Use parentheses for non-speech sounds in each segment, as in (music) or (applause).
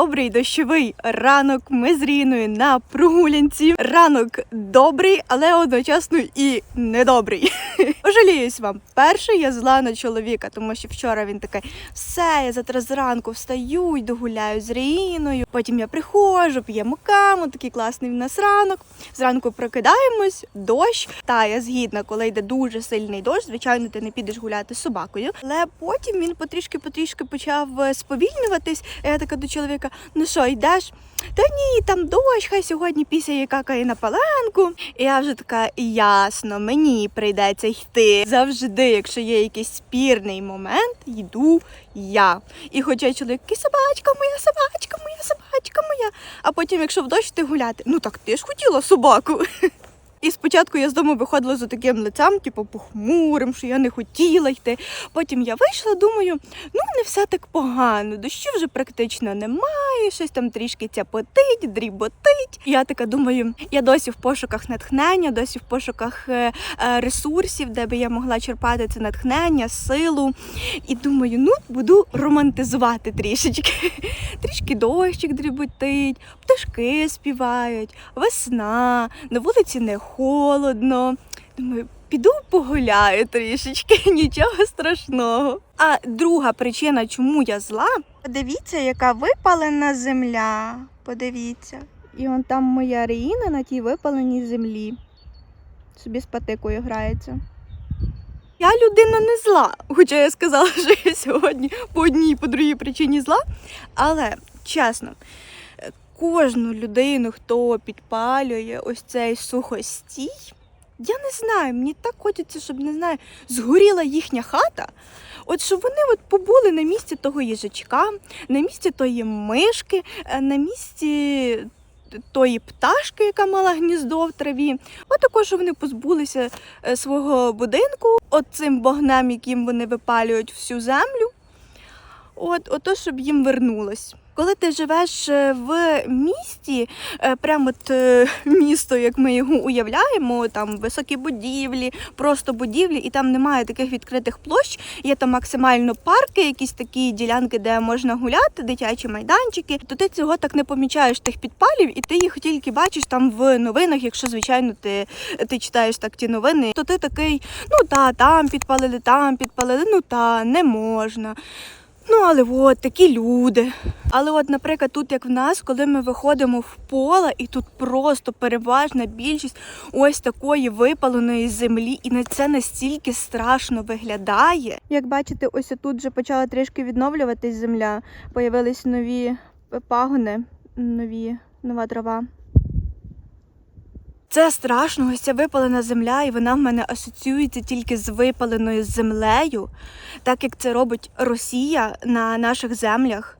добрий дощовий ранок. Ми з Ріною на прогулянці. Ранок добрий, але одночасно і недобрий. Пожаліюсь вам. Перше, я зла на чоловіка, тому що вчора він такий: все, я завтра зранку встаю, йду гуляю з Ріною. Потім я приходжу, п'ємо каву, такий класний в нас ранок. Зранку прокидаємось, дощ. Та я згідна, коли йде дуже сильний дощ, звичайно, ти не підеш гуляти з собакою. Але потім він потрішки-потрішки почав е, сповільнюватись. Я така до чоловіка: ну що, йдеш? Та ні, там дощ, хай сьогодні пісяє какає на паленку. І я вже така, ясно, мені прийдеться йти. Завжди, якщо є якийсь спірний момент, йду я. І хоча чоловік, «Ки собачка моя, собачка моя, собачка моя. А потім, якщо в дощ ти гуляти, ну так ти ж хотіла собаку. І спочатку я з дому виходила з таким лицем, типу похмурим, що я не хотіла йти. Потім я вийшла, думаю, ну не все так погано, дощу вже практично немає, щось там трішки цяпотить, дріботить. Я така думаю, я досі в пошуках натхнення, досі в пошуках е, е, ресурсів, де би я могла черпати це натхнення, силу. І думаю, ну буду романтизувати трішечки. (laughs) Трішки дощик дріботить, пташки співають, весна, на вулиці не холодно. Думаю, піду погуляю трішечки, (laughs) нічого страшного. А друга причина, чому я зла, подивіться, яка випалена земля. Подивіться. І он там моя Ріїна на тій випаленій землі. Собі з патикою грається. Я людина не зла, хоча я сказала, (laughs) що я сьогодні по одній, і по другій причині зла. Але чесно, кожну людину, хто підпалює ось цей сухостій, я не знаю, мені так хочеться, щоб не знаю, згоріла їхня хата. От щоб вони от побули на місці того їжачка, на місці тої мишки, е, на місці тої пташки, яка мала гніздо в траві. От також щоб вони позбулися е, свого будинку, от цим вогнем, яким вони випалюють всю землю. От, ото, щоб їм вернулось. Коли ти живеш е, в місті, е, прямо от е, (laughs) місто, як ми його уявляємо, там високі будівлі, просто будівлі, і там немає таких відкритих площ, є там максимально парки, якісь такі ділянки, де можна гуляти, дитячі майданчики, то ти цього так не помічаєш тих підпалів, і ти їх тільки бачиш там в новинах, якщо звичайно ти, ти читаєш так ті новини, то ти такий, ну та там підпалили, там підпалили, ну та не можна. Ну, але от такі люди. Але, от, наприклад, тут як в нас, коли ми виходимо в поле, і тут просто переважна більшість ось такої випаленої землі, і на це настільки страшно виглядає. Як бачите, ось тут вже почала трішки відновлюватись земля. Появились нові пагони, нові, нова трава. Це страшно, ось ця випалена земля, і вона в мене асоціюється тільки з випаленою землею, так як це робить Росія на наших землях.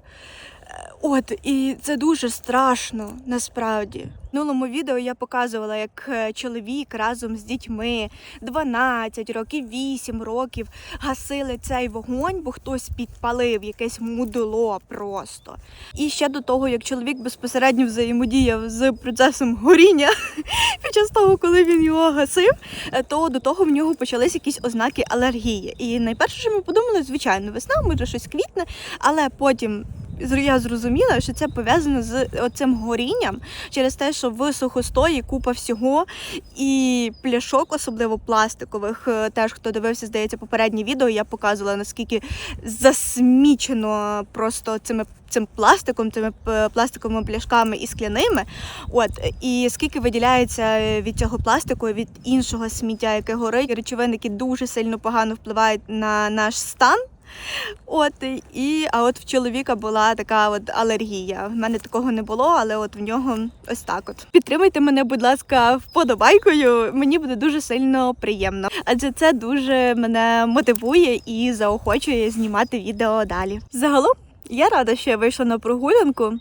От, і це дуже страшно насправді. В минулому відео я показувала, як е, чоловік разом з дітьми 12 років, 8 років гасили цей вогонь, бо хтось підпалив якесь мудло просто. І ще до того, як чоловік безпосередньо взаємодіяв з процесом горіння (laughs) під час того, коли він його гасив, е, то до того в нього почались якісь ознаки алергії. І найперше, що ми подумали, звичайно, весна, може щось квітне, але потім. Я зрозуміла, що це пов'язано з цим горінням через те, що в сухостої купа всього і пляшок, особливо пластикових. Е, Теж хто дивився, здається, попереднє відео, я показувала наскільки засмічено просто цими. Цим пластиком, цими пластиковими пляшками і скляними, от і скільки виділяється е, від цього пластику, від іншого сміття, яке горить, речовин, які дуже сильно погано впливають на наш стан. От і а от в чоловіка була така от алергія. В мене такого не було, але от в нього ось так. От підтримайте мене, будь ласка, вподобайкою. Мені буде дуже сильно приємно, адже це дуже мене мотивує і заохочує знімати відео далі. Загалом я рада, що я вийшла на прогулянку.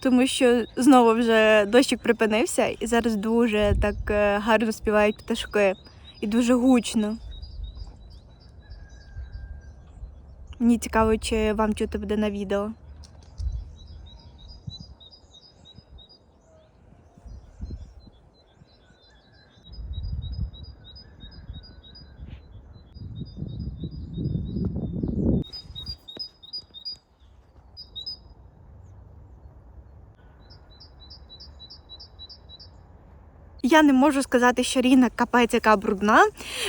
Тому що знову вже дощик припинився, і зараз дуже так е, гарно співають пташки і дуже гучно. Мені цікаво, чи вам чути буде на відео. Я не можу сказати, що Ріна капець яка брудна,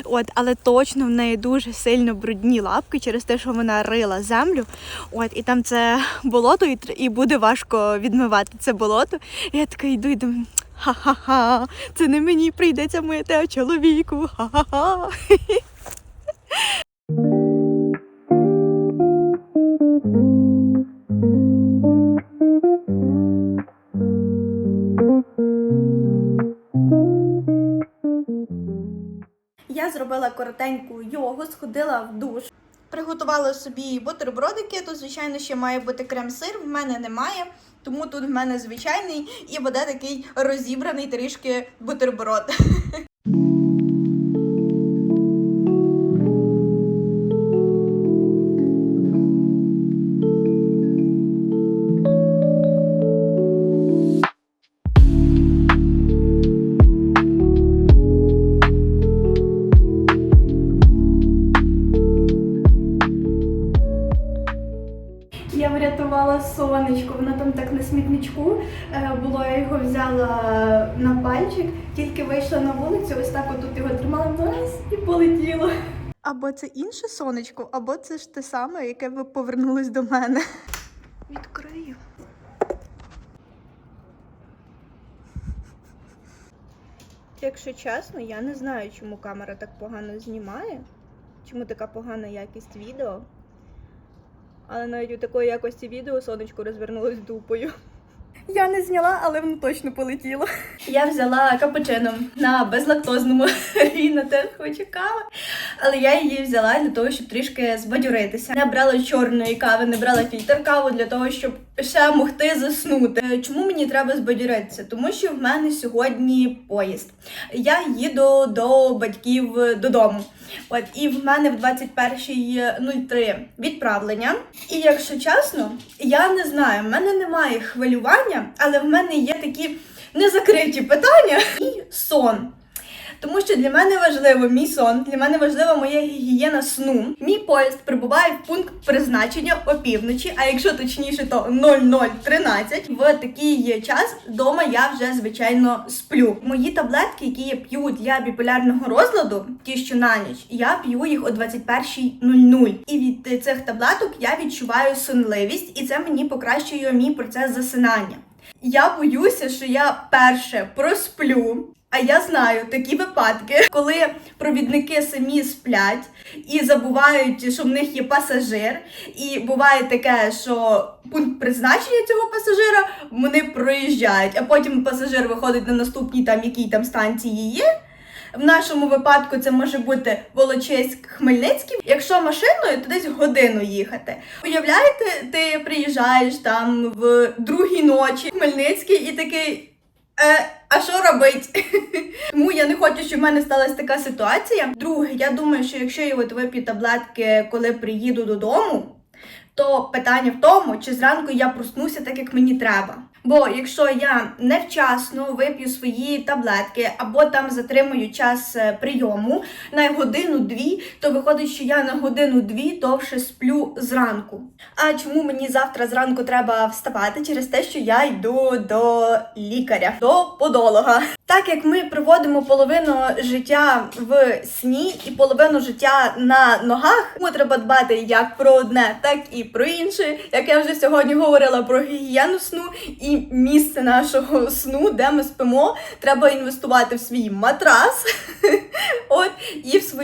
от, але точно в неї дуже сильно брудні лапки через те, що вона рила землю. От, і там це болото, і, і буде важко відмивати це болото. І я така йду і думаю, ха-ха-ха, це не мені прийдеться мити, а чоловіку. Ха-ха-ха. Я (laughs) зробила коротеньку йогу, сходила в душ. Приготувала собі бутербродики. Тут, звичайно, ще має бути крем-сир. В мене немає, тому тут в мене звичайний і буде такий розібраний трішки бутерброд. (laughs) отут його тримала раз і полетіло. Або це інше сонечко, або це ж те саме, яке ви повернулось до мене. Відкрию. Якщо чесно, я не знаю, чому камера так погано знімає, чому така погана якість відео. Але навіть у такої якості відео сонечко розвернулось дупою. Я не зняла, але воно точно полетіло. Я взяла капучино на безлактозному (laughs) Ріна теж хоче кави. Але я її взяла для того, щоб трішки збадьоритися. Не брала чорної кави, не брала фільтр каву для того, щоб ще могти заснути. Е, Чому мені треба збадьоритися? Тому що в мене сьогодні поїзд. Я їду до батьків додому. От і в мене в 21.03 відправлення. І якщо чесно, я не знаю, в мене немає хвилювання, але в мене є такі незакриті питання і сон. Тому що для мене важливо мій сон, для мене важлива моя гігієна сну. Мій поїзд прибуває в пункт призначення опівночі, а якщо точніше, то 0013. В такий час вдома я вже звичайно сплю. Мої таблетки, які я п'ю для біполярного розладу, ті, що на ніч, я п'ю їх о 21.00. І від цих таблеток я відчуваю сонливість, і це мені покращує мій процес засинання. Я боюся, що я перше просплю. А я знаю такі випадки, коли провідники самі сплять і забувають, що в них є пасажир. І буває таке, що пункт призначення цього пасажира вони проїжджають, а потім пасажир виходить на наступній там якій там станції є. В нашому випадку це може бути Волочиськ Хмельницький. Якщо машиною, то десь годину їхати. Уявляєте, ти приїжджаєш там в другій ночі Хмельницький і такий. Е, а що робить? (laughs) Тому я не хочу, щоб в мене сталася така ситуація. Друге, я думаю, що якщо я от вип'ю таблетки, коли приїду додому, то питання в тому, чи зранку я проснуся так, як мені треба. Бо якщо я невчасно вип'ю свої таблетки або там затримую час е, прийому на годину-дві, то виходить, що я на годину-дві довше сплю зранку. А чому мені завтра зранку треба вставати? Через те, що я йду до лікаря, до подолога. Так як ми проводимо половину життя в сні і половину життя на ногах, тому треба дбати як про одне, так і про інше. Як я вже сьогодні говорила про гігієну сну і місце нашого сну, де ми спимо, треба інвестувати в свій матрас. (laughs)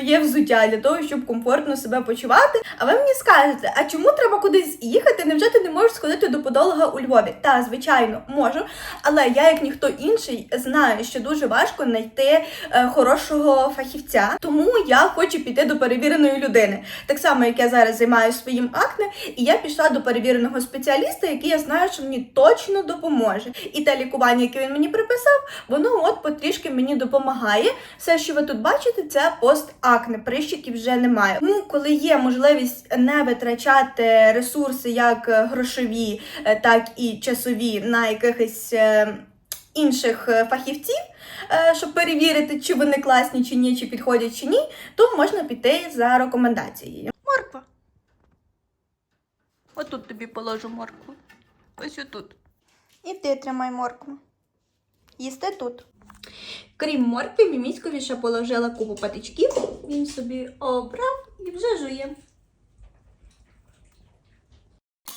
Своє взуття для того, щоб комфортно себе почувати. А ви мені скажете, а чому треба кудись їхати? Невже ти не можеш сходити до подолога у Львові? Та, звичайно, можу. Але я, як ніхто інший, знаю, що дуже важко знайти е, хорошого фахівця. Тому я хочу піти до перевіреної людини. Так само, як я зараз займаюся своїм акне, і я пішла до перевіреного спеціаліста, який я знаю, що мені точно допоможе. І те лікування, яке він мені приписав, воно от потрішки мені допомагає. Все, що ви тут бачите, це постакне. Прищиків вже немає. Тому, коли є можливість не витрачати ресурси, як е, грошові, е, так і часові на якихось е, інших фахівців, щоб перевірити, чи вони класні, чи ні, чи підходять, чи ні, то можна піти за рекомендацією. Морква. Отут тобі положу моркву. Ось отут. І ти тримай моркву. Їсти тут. Крім моркви, міміськові ще положила купу патичків. Він собі обрав і вже жує.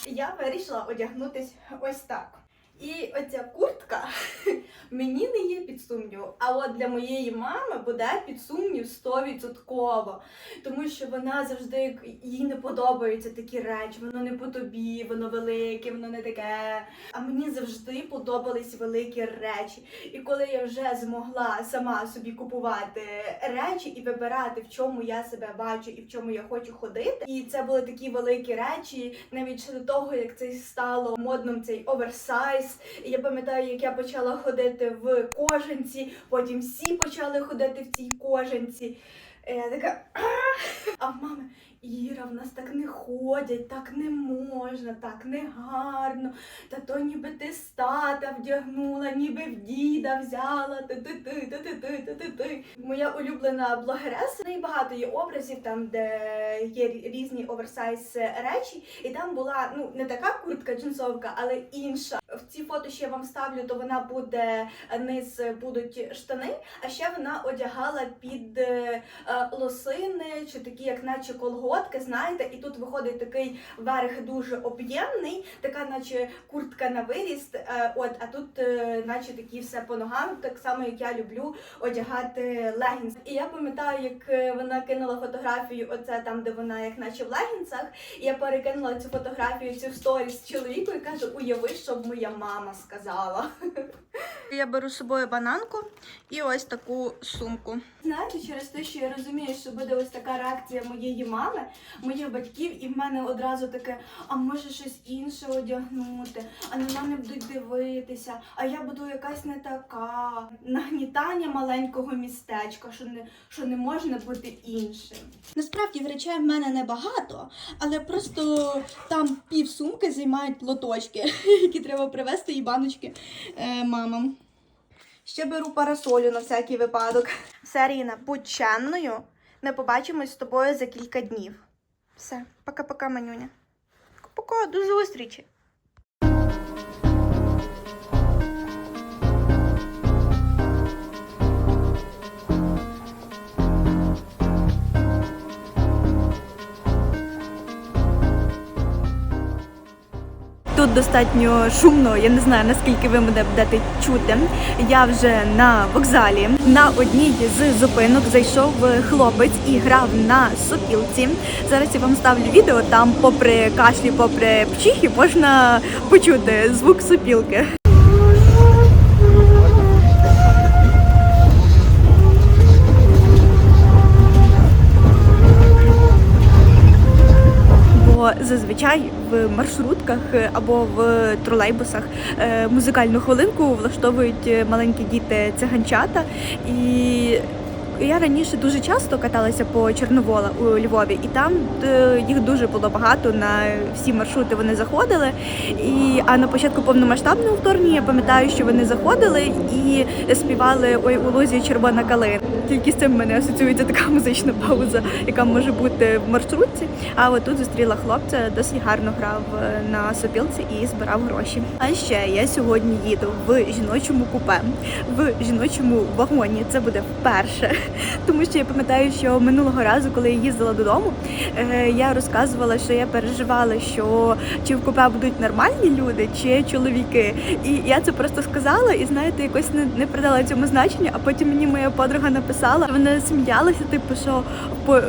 Я вирішила одягнутися ось так. І оця куртка (laughs) мені не є під сумнів. А от для моєї мами буде під сумнів 100%. Тому що вона завжди їй не подобаються такі речі. Воно не по тобі, воно велике, воно не таке. А мені завжди подобались великі речі. І коли я вже змогла сама собі купувати речі і вибирати, в чому я себе бачу і в чому я хочу ходити. І це були такі великі речі, навіть ще до того, як це стало модним цей оверсайз. І я пам'ятаю, як я почала ходити в кожанці, потім всі почали ходити в цій кожанці. І Я така. А в мами Іра, в нас так не ходять, так не можна, так не гарно. Та то ніби ти стата вдягнула, ніби в діда взяла. Моя улюблена блогереса. В неї багато є образів, там, де є різні оверсайз речі. І там була ну не така куртка джинсовка, але інша. В ці фото, що я вам ставлю, то вона буде низ будуть штани, а ще вона одягала під е, е, лосини чи такі, як наче колготки, знаєте, і тут виходить такий верх дуже об'ємний, така, наче куртка на виріст. е, От, а тут, е, наче такі все по ногам, так само як я люблю одягати легінс. І я пам'ятаю, як е, вона кинула фотографію, оце там, де вона, як наче в легінсах. І я перекинула цю фотографію цю в сторіс чоловіку і кажу, уяви, що б моя мама сказала. Я беру з собою бананку і ось таку сумку. Знаєте, через те, що я розумію, що буде ось така реакція моєї мами, моїх батьків, і в мене одразу таке, а може щось інше одягнути, а на мене будуть дивитися, а я буду якась не така. Нагнітання маленького містечка, що не, що не можна бути іншим. Насправді речей в мене небагато, але просто там пів сумки займають лоточки, (laughs) які треба привезти і баночки е, мамам. Ще беру парасолю на всякий випадок. Все, Ріна, будь чемною. Ми побачимось з тобою за кілька днів. Все, пока-пока, манюня. Пока, до зустрічі. Достатньо шумно, я не знаю наскільки ви мене будете чути. Я вже на вокзалі. На одній з зупинок зайшов хлопець і грав на сопілці. Зараз я вам ставлю відео. Там, попри кашлі, попри пчихи, можна почути звук сопілки. Зазвичай в маршрутках е, або в тролейбусах е, музикальну хвилинку влаштовують е, маленькі діти циганчата. І я раніше дуже часто каталася по Чорновола у Львові, і там е, їх дуже було багато на всі маршрути. Вони заходили. І а на початку повномасштабного вторгнення я пам'ятаю, що вони заходили і співали Ой у лузі червона калина. Тільки з цим мене асоціюється така музична пауза, яка може бути в маршрутці. А от тут зустріла хлопця, досить гарно грав е, на сопілці і збирав гроші. А ще я сьогодні їду в жіночому купе, в жіночому вагоні. Це буде вперше. (laughs) Тому що я пам'ятаю, що минулого разу, коли я їздила додому, е, я розказувала, що я переживала, що чи в купе будуть нормальні люди, чи чоловіки. І я це просто сказала, і знаєте, якось не, не придала цьому значення. А потім мені моя подруга написала, вона сміялася, типу, що по е,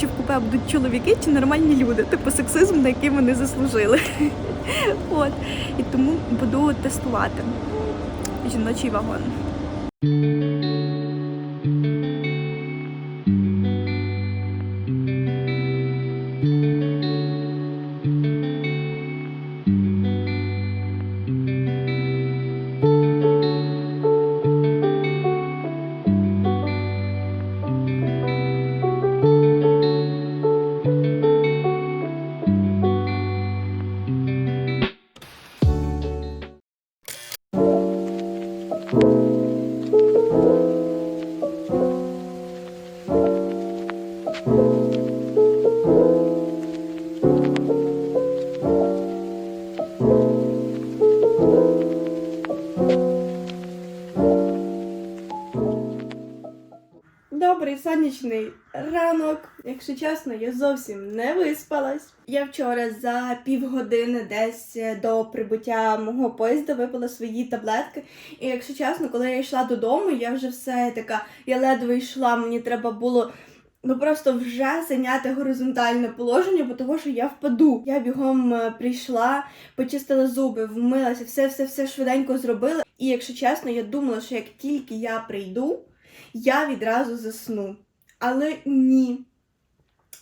чи в купе будуть чоловіки, чи нормальні люди, типу сексизм, на який вони заслужили. (laughs) От і тому буду тестувати жіночий вагон. Сонячний ранок. Якщо чесно, я зовсім не виспалась. Я вчора за півгодини десь до прибуття мого поїзда випила свої таблетки. І якщо чесно, коли я йшла додому, я вже все така, я ледве йшла, мені треба було. Ну просто вже зайняти горизонтальне положення, бо того, що я впаду. Я бігом е, прийшла, почистила зуби, вмилася, все, все, все швиденько зробила. І якщо чесно, я думала, що як тільки я прийду, я відразу засну. Але ні.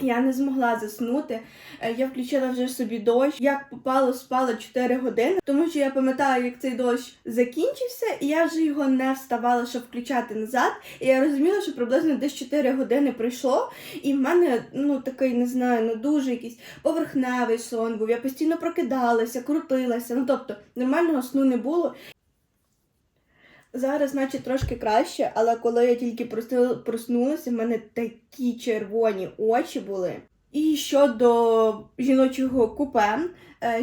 Я не змогла заснути. Е, Я включила вже собі дощ. Як попало, спала 4 години, тому що я пам'ятаю, як цей дощ закінчився, і я вже його не вставала, щоб включати назад. І я розуміла, що приблизно десь 4 години пройшло, і в мене ну такий, не знаю, ну дуже якийсь поверхневий сон був. Я постійно прокидалася, крутилася. Ну тобто нормального сну не було. Зараз, наче трошки краще, але коли я тільки проснулася, в мене такі червоні очі були. І щодо жіночого купе,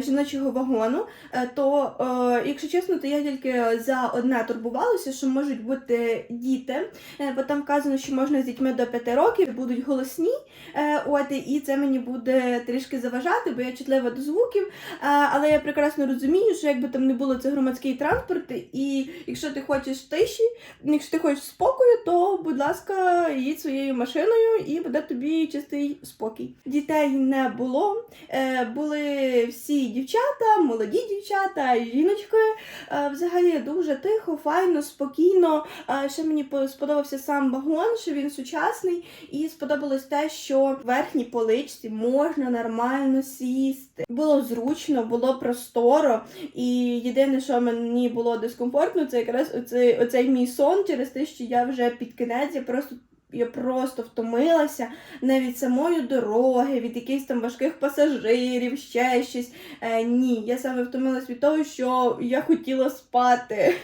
жіночого вагону, е, то, е, якщо чесно, то я тільки за одне турбувалася, що можуть бути діти, е, бо там вказано, що можна з дітьми до 5 років будуть голосні, е, от і це мені буде трішки заважати, бо я чутлива до звуків. Е, Але я прекрасно розумію, що якби там не було це громадський транспорт, і якщо ти хочеш тиші, якщо ти хочеш спокою, то будь ласка, їдь своєю машиною і буде тобі чистий спокій. Дітей не було. Е, Були всі дівчата, молоді дівчата, жіночки. Е, Взагалі дуже тихо, файно, спокійно. Е, Ще мені по- сподобався сам вагон, що він сучасний, і сподобалось те, що в верхній поличці можна нормально сісти. Було зручно, було просторо. І єдине, що мені було дискомфортно, це якраз оцей, оцей мій сон через те, що я вже під кінець я просто. Я просто втомилася не від самої дороги, від якихось там важких пасажирів, ще щось. Е, ні, я саме втомилась від того, що я хотіла спати.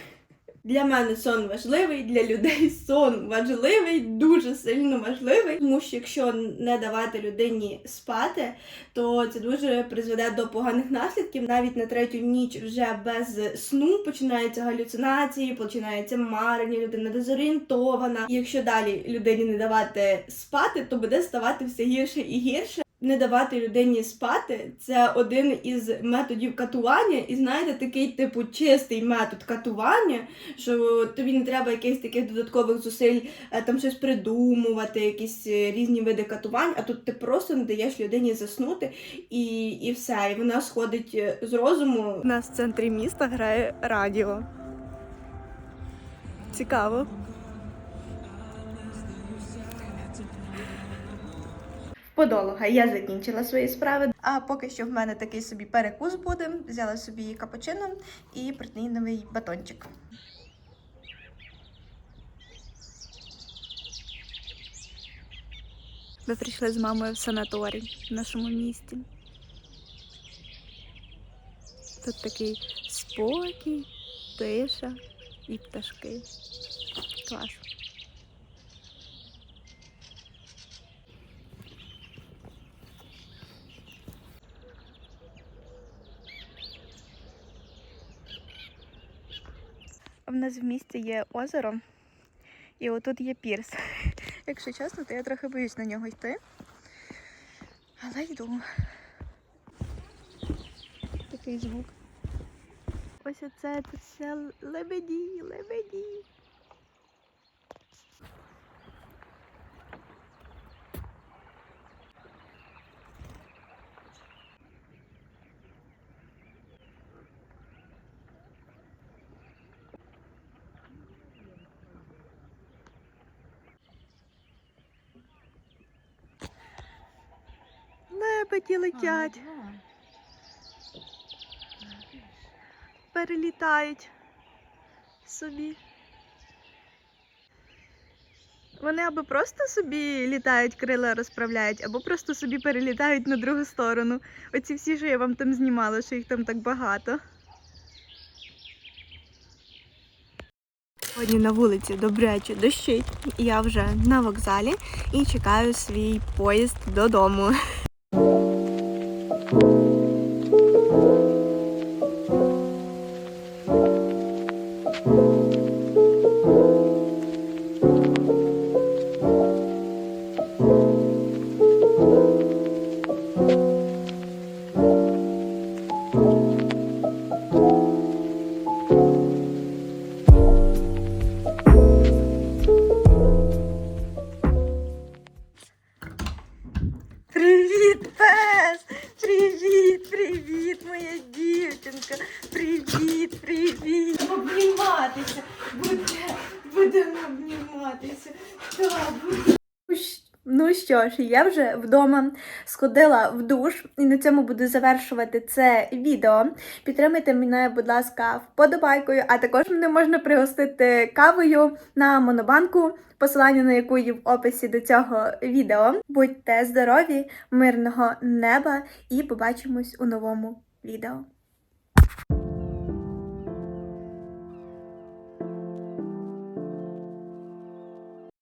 Для мене сон важливий, для людей (laughs) сон важливий, дуже сильно важливий. Тому що якщо не давати людині спати, то це дуже призведе до поганих наслідків. Навіть на третю ніч вже без сну починаються галюцинації, починається марення, людина дезорієнтована. І якщо далі людині не давати спати, то буде ставати все гірше і гірше. Не давати людині спати це один із методів катування, і знаєте, такий типу чистий метод катування, що тобі не треба якихось таких додаткових зусиль е, там щось придумувати, якісь е, різні види катувань, а тут ти просто не даєш людині заснути і, і все, і вона сходить е, з розуму. У нас в центрі міста грає радіо. Цікаво. Подолога, я закінчила свої справи. А поки що в мене такий собі перекус буде. Взяла собі капучино і протеїновий батончик. Ми прийшли з мамою в санаторій в нашому місті. Тут такий спокій, тиша і пташки. Клас. В нас в місті є озеро, і отут є пірс. (laughs) Якщо чесно, то я трохи боюсь на нього йти. Але йду. Такий звук. Ось оце це все лебеді, лебеді. Лебеді летять, перелітають собі. Вони або просто собі літають, крила розправляють, або просто собі перелітають на другу сторону. Оці всі, що я вам там знімала, що їх там так багато. Сьогодні на вулиці добряче дощить. Я вже на вокзалі і чекаю свій поїзд додому. Що ж, я вже вдома сходила в душ і на цьому буду завершувати це відео. Підтримайте мене, будь ласка, вподобайкою, а також мене можна пригостити кавою на монобанку, посилання на яку є в описі до цього відео. Будьте здорові, мирного неба і побачимось у новому відео.